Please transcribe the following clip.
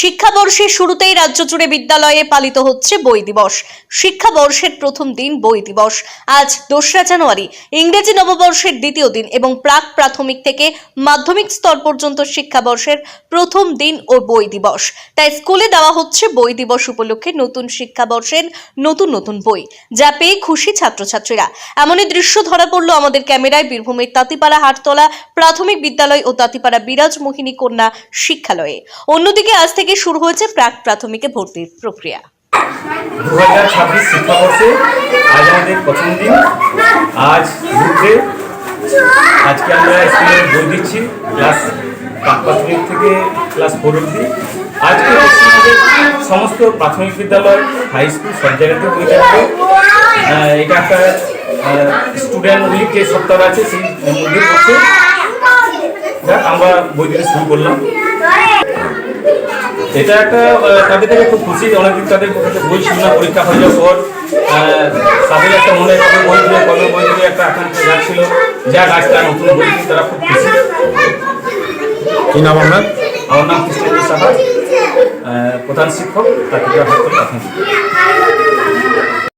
শিক্ষাবর্ষের শুরুতেই রাজ্য জুড়ে বিদ্যালয়ে পালিত হচ্ছে বই দিবস। শিক্ষাবর্ষের প্রথম দিন বই দিবস। আজ দোসরা জানুয়ারি, ইংরেজি নববর্ষের দ্বিতীয় দিন এবং প্রাক প্রাথমিক থেকে মাধ্যমিক স্তর পর্যন্ত শিক্ষাবর্ষের প্রথম দিন ও বই দিবস। তাই স্কুলে দেওয়া হচ্ছে বই দিবস উপলক্ষে নতুন শিক্ষাবর্ষের নতুন নতুন বই, যা পেয়ে খুশি ছাত্রছাত্রীরা। এমনই দৃশ্য ধরা পড়ল আমাদের ক্যামেরায় বীরভূমের তাঁতিপাড়া হাটতলা প্রাথমিক বিদ্যালয় ও তাঁতিপাড়া বিরাজ মোহিনী কন্যা শিক্ষালয়ে। অন্যদিকে আজ থেকে শুরু হয়েছে প্রাক প্রাথমিকে ভর্তির প্রক্রিয়া। দু হাজার ছাব্বিশ শিক্ষাবর্ষে আজ আমাদের প্রথম দিন। আজ বুধে আজকে আমরা স্কুলে বই দিচ্ছি ক্লাস প্রাথমিক থেকে ক্লাস ফোর অব্দি আজকে পশ্চিমবঙ্গের সমস্ত প্রাথমিক বিদ্যালয়, হাই স্কুল সব জায়গাতে বই থাকবে। এটা একটা স্টুডেন্ট উইক যে সপ্তাহ আছে, সেই মধ্যে আমরা বই দিতে শুরু করলাম। এটা একটা তাদের থেকে খুব খুশি অনেকদিন তাদের বই ছিল না পরীক্ষা হয়ে যাওয়ার পর তাদের একটা মনে কবে বই দিলে কবে বই দিলে একটা আকাঙ্ক্ষা যাচ্ছিল যা গাছ তারা নতুন বই তারা খুব খুশি। কি নাম আপনার? আমার নাম কৃষ্ণ সাহা। প্রধান শিক্ষক তাকে প্রাথমিক